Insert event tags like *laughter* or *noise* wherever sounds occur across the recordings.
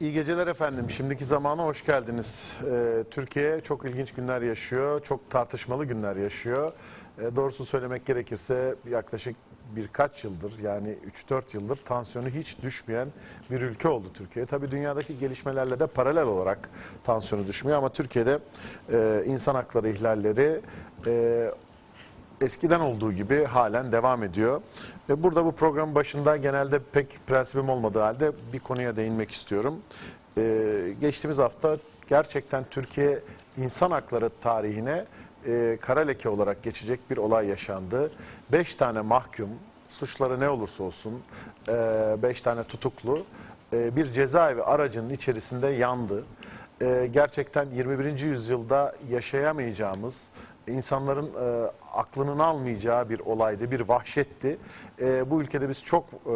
İyi, geceler efendim. Şimdiki zamana hoş geldiniz. Ee, Türkiye çok ilginç günler yaşıyor. Çok tartışmalı günler yaşıyor. Ee, doğrusu söylemek gerekirse yaklaşık birkaç yıldır yani 3-4 yıldır tansiyonu hiç düşmeyen bir ülke oldu Türkiye. Tabii dünyadaki gelişmelerle de paralel olarak tansiyonu düşmüyor ama Türkiye'de e, insan hakları ihlalleri e, eskiden olduğu gibi halen devam ediyor. Ve burada bu programın başında genelde pek prensibim olmadığı halde bir konuya değinmek istiyorum. Ee, geçtiğimiz hafta gerçekten Türkiye insan hakları tarihine e, kara leke olarak geçecek bir olay yaşandı. Beş tane mahkum, suçları ne olursa olsun, e, beş tane tutuklu e, bir cezaevi aracının içerisinde yandı. E, gerçekten 21. yüzyılda yaşayamayacağımız, insanların e, aklının almayacağı bir olaydı, bir vahşetti. E, bu ülkede biz çok e,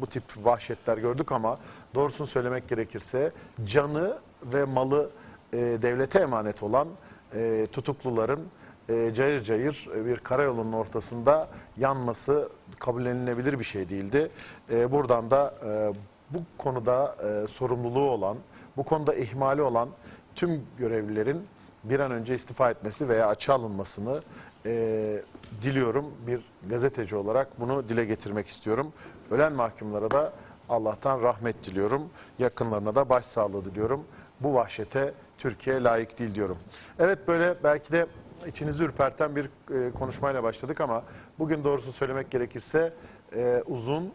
bu tip vahşetler gördük ama doğrusunu söylemek gerekirse canı ve malı e, devlete emanet olan e, tutukluların e, cayır cayır bir karayolunun ortasında yanması kabullenilebilir bir şey değildi. E, buradan da e, bu konuda e, sorumluluğu olan, bu konuda ihmali olan tüm görevlilerin bir an önce istifa etmesi veya açığa alınmasını e, diliyorum. Bir gazeteci olarak bunu dile getirmek istiyorum. Ölen mahkumlara da Allah'tan rahmet diliyorum. Yakınlarına da başsağlığı diliyorum. Bu vahşete Türkiye layık değil diyorum. Evet böyle belki de içinizi ürperten bir e, konuşmayla başladık ama bugün doğrusu söylemek gerekirse e, uzun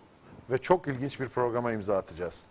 ve çok ilginç bir programa imza atacağız.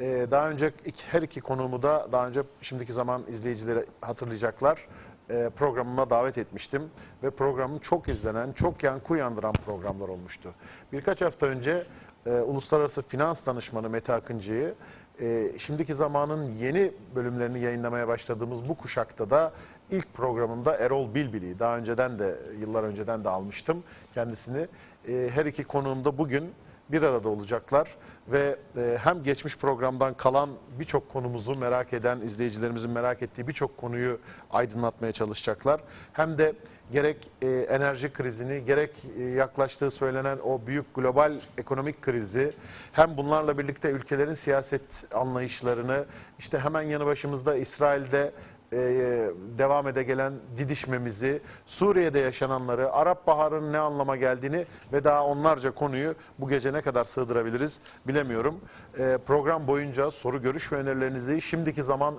Ee, daha önce her iki konuğumu da daha önce şimdiki zaman izleyicileri hatırlayacaklar. Ee, programıma davet etmiştim ve programım çok izlenen, çok yankı uyandıran programlar olmuştu. Birkaç hafta önce e, Uluslararası Finans Danışmanı Mete Akıncı'yı e, şimdiki zamanın yeni bölümlerini yayınlamaya başladığımız bu kuşakta da ilk programımda Erol Bilbili'yi daha önceden de yıllar önceden de almıştım kendisini. E, her iki konuğum da bugün bir arada olacaklar ve e, hem geçmiş programdan kalan birçok konumuzu merak eden izleyicilerimizin merak ettiği birçok konuyu aydınlatmaya çalışacaklar. Hem de gerek e, enerji krizini gerek e, yaklaştığı söylenen o büyük global ekonomik krizi hem bunlarla birlikte ülkelerin siyaset anlayışlarını işte hemen yanı başımızda İsrail'de e, devam ede gelen didişmemizi, Suriye'de yaşananları, Arap Baharı'nın ne anlama geldiğini ve daha onlarca konuyu bu gece ne kadar sığdırabiliriz bilemiyorum. E, program boyunca soru, görüş ve önerilerinizi şimdiki zaman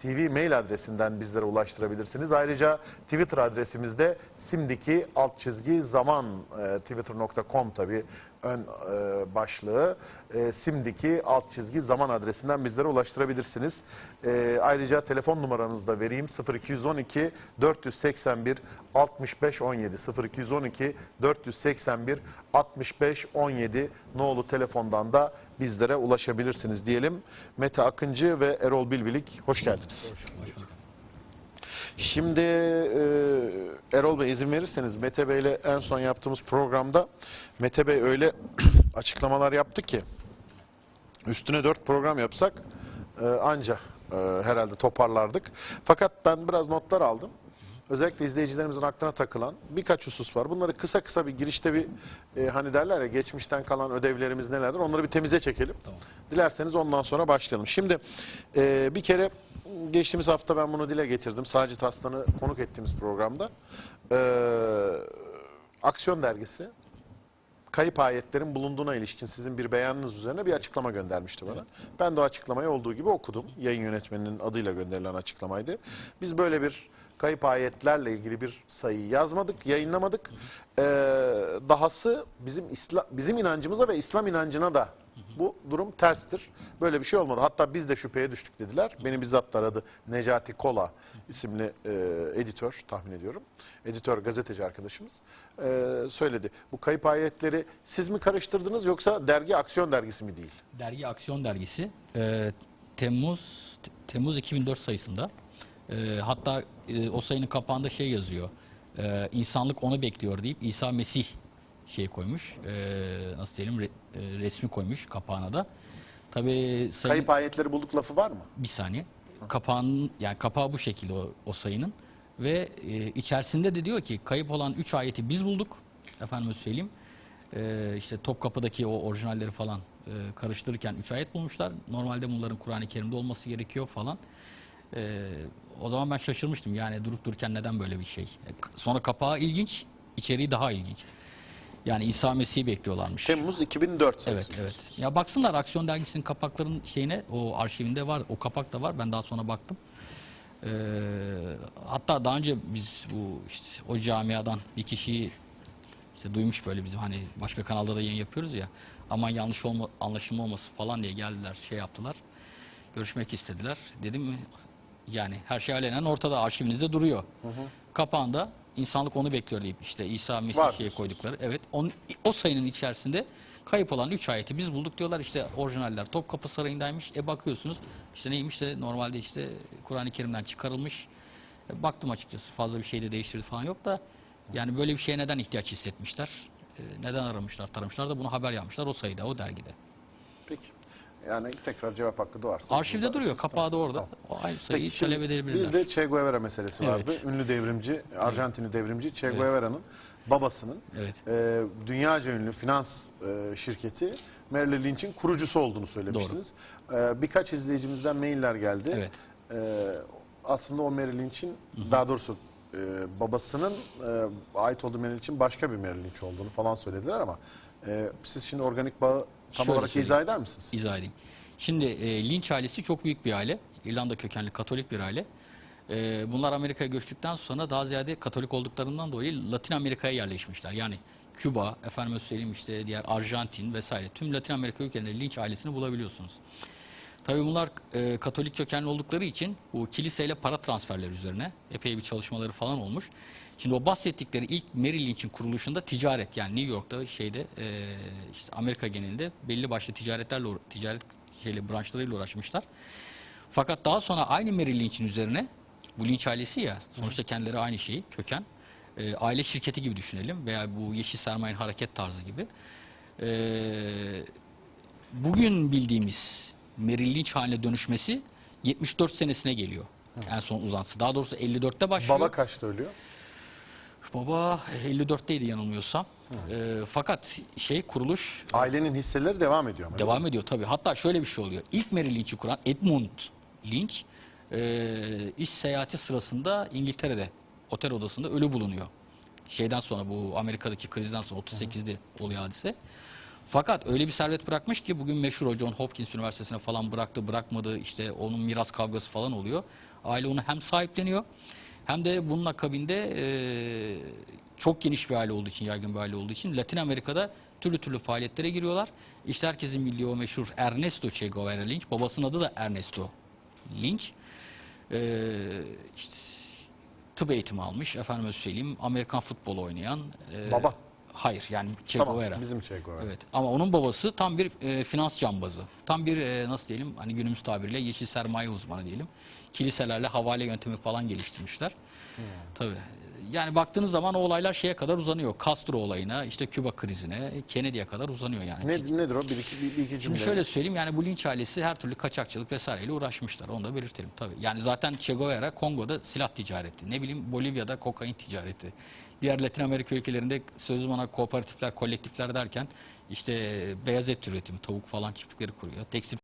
skytürk.tv mail adresinden bizlere ulaştırabilirsiniz. Ayrıca Twitter adresimizde simdiki alt çizgi zaman e, twitter.com tabi ön e, başlığı e, simdiki alt çizgi zaman adresinden bizlere ulaştırabilirsiniz. E, ayrıca telefon numaranızı da vereyim 0212 481 65 17 0212 481 65 17 nolu telefondan da bizlere ulaşabilirsiniz diyelim. Mete Akıncı ve Erol Bilbilik hoş geldiniz. Şimdi e, Erol Bey izin verirseniz Mete Bey ile en son yaptığımız programda Mete Bey öyle *clears throat* açıklamalar yaptı ki üstüne dört program yapsak e, anca e, herhalde toparlardık. Fakat ben biraz notlar aldım. Özellikle izleyicilerimizin aklına takılan birkaç husus var. Bunları kısa kısa bir girişte bir e, hani derler ya geçmişten kalan ödevlerimiz nelerdir onları bir temize çekelim. Dilerseniz ondan sonra başlayalım. Şimdi e, bir kere geçtiğimiz hafta ben bunu dile getirdim. Sacit Aslan'ı konuk ettiğimiz programda. E, Aksiyon dergisi kayıp ayetlerin bulunduğuna ilişkin sizin bir beyanınız üzerine bir açıklama göndermişti bana. Ben de o açıklamayı olduğu gibi okudum. Yayın yönetmeninin adıyla gönderilen açıklamaydı. Biz böyle bir kayıp ayetlerle ilgili bir sayı yazmadık, yayınlamadık. Ee, dahası bizim İslam, bizim inancımıza ve İslam inancına da bu durum terstir. Böyle bir şey olmadı. Hatta biz de şüpheye düştük dediler. Beni bizzat aradı Necati Kola isimli e, editör tahmin ediyorum. Editör gazeteci arkadaşımız e, söyledi. Bu kayıp ayetleri siz mi karıştırdınız yoksa dergi Aksiyon dergisi mi değil? Dergi Aksiyon Dergisi e, Temmuz Temmuz 2004 sayısında e, hatta e, o sayının kapağında şey yazıyor. E, insanlık onu bekliyor deyip İsa Mesih şey koymuş. E, nasıl diyelim re- e, resmi koymuş kapağına da. Tabii sayı Kayıp ayetleri bulduk lafı var mı? bir saniye. Kapağın yani kapağı bu şekilde o, o sayının ve e, içerisinde de diyor ki kayıp olan 3 ayeti biz bulduk. Efendime söyleyeyim. E, işte Topkapı'daki o orijinalleri falan e, karıştırırken 3 ayet bulmuşlar. Normalde bunların Kur'an-ı Kerim'de olması gerekiyor falan. E, o zaman ben şaşırmıştım. Yani durup dururken neden böyle bir şey? E, Sonra kapağı ilginç, içeriği daha ilginç. Yani İsa Mesih'i bekliyorlarmış. Temmuz 2004 Evet, evet. Ya baksınlar Aksiyon Dergisi'nin kapakların şeyine, o arşivinde var, o kapak da var. Ben daha sonra baktım. Ee, hatta daha önce biz bu işte o camiadan bir kişiyi işte duymuş böyle bizim hani başka kanalda da yayın yapıyoruz ya. Aman yanlış olma, anlaşılma olması falan diye geldiler, şey yaptılar. Görüşmek istediler. Dedim yani her şey alenen ortada arşivinizde duruyor. Kapağında insanlık onu bekliyor deyip işte İsa Var Mesih şeye diyorsunuz. koydukları. Evet. Onun, o sayının içerisinde kayıp olan 3 ayeti biz bulduk diyorlar. İşte orijinaller Topkapı Sarayı'ndaymış. E bakıyorsunuz işte neymiş de normalde işte Kur'an-ı Kerim'den çıkarılmış. E, baktım açıkçası fazla bir şey de değiştirdi falan yok da yani böyle bir şeye neden ihtiyaç hissetmişler? E, neden aramışlar, taramışlar da bunu haber yapmışlar o sayıda, o dergide. Peki. Yani tekrar cevap hakkı doğarsa. Arşivde burada duruyor, açacağız. kapağı da orada. O aynı sayıyı Peki, şimdi talep edebilirler. Bir de Che Guevara meselesi Evet. vardı. Ünlü devrimci, Arjantinli devrimci Che. Guevara'nın babasının Evet. e, dünyaca ünlü finans e, şirketi Merrill Lynch'in kurucusu olduğunu söylemiştiniz. E, birkaç izleyicimizden mailler geldi. Evet. E, aslında o Merrill Lynch'in daha doğrusu e, babasının e, ait olduğu Merrill Lynch'in başka bir Merrill Lynch olduğunu falan söylediler ama e, siz şimdi organik bağı tam Şöyle olarak söyleyeyim. izah eder misiniz? İzah edeyim. Şimdi e, Lynch ailesi çok büyük bir aile. İrlanda kökenli Katolik bir aile. E, bunlar Amerika'ya göçtükten sonra daha ziyade Katolik olduklarından dolayı Latin Amerika'ya yerleşmişler. Yani Küba, efendim söyleyeyim işte diğer Arjantin vesaire tüm Latin Amerika ülkelerinde Lynch ailesini bulabiliyorsunuz. Tabii bunlar e, Katolik kökenli oldukları için bu kiliseyle para transferleri üzerine epey bir çalışmaları falan olmuş. Şimdi o bahsettikleri ilk Merrill Lynch'in kuruluşunda ticaret yani New York'ta şeyde e, işte Amerika genelinde belli başlı ticaretlerle ticaret şeyle branşlarıyla uğraşmışlar. Fakat daha sonra aynı Merrill Lynch'in üzerine bu Lynch ailesi ya sonuçta kendileri aynı şeyi köken e, aile şirketi gibi düşünelim veya bu yeşil sermayenin hareket tarzı gibi. E, bugün bildiğimiz Merrill Lynch haline dönüşmesi 74 senesine geliyor. En son uzantısı. Daha doğrusu 54'te başlıyor. Baba kaçta ölüyor? Baba 54'teydi yanılmıyorsam. E, fakat şey kuruluş Ailenin hisseleri devam ediyor ama. Devam ediyor tabii. Hatta şöyle bir şey oluyor. İlk Merrill Lynch'i kuran Edmund Lynch e, iş seyahati sırasında İngiltere'de otel odasında ölü bulunuyor. Şeyden sonra bu Amerika'daki krizden sonra 38'de oluyor hadise. Fakat öyle bir servet bırakmış ki bugün meşhur o John Hopkins Üniversitesi'ne falan bıraktı bırakmadı işte onun miras kavgası falan oluyor. Aile onu hem sahipleniyor hem de bunun akabinde e, çok geniş bir aile olduğu için, yaygın bir aile olduğu için Latin Amerika'da türlü türlü faaliyetlere giriyorlar. İşte herkesin bildiği o meşhur Ernesto Che Guevara Lynch, babasının adı da Ernesto Lynch. Ee, işte tıp eğitimi almış, efendime söyleyeyim Amerikan futbol oynayan. e, Baba. Hayır yani Che Tamam, Guevara. bizim Che Guevara. Evet ama onun babası tam bir e, finans cambazı. Tam bir e, nasıl diyelim hani günümüz tabiriyle yeşil sermaye uzmanı diyelim. Kiliselerle havale yöntemi falan geliştirmişler. Tabii. Yani baktığınız zaman o olaylar şeye kadar uzanıyor. Castro olayına, işte Küba krizine, Kennedy'ye kadar uzanıyor yani. Ne, nedir o? Bir iki, bir, bir iki cümle. Şimdi şöyle söyleyeyim yani bu linç ailesi her türlü kaçakçılık vesaireyle uğraşmışlar. Onu da belirtelim tabii. Yani zaten Che Guevara Kongo'da silah ticareti. Ne bileyim Bolivya'da kokain ticareti. Diğer Latin Amerika ülkelerinde sözüm ona kooperatifler, kolektifler derken işte beyaz et üretimi, tavuk falan çiftlikleri kuruyor. Tekstil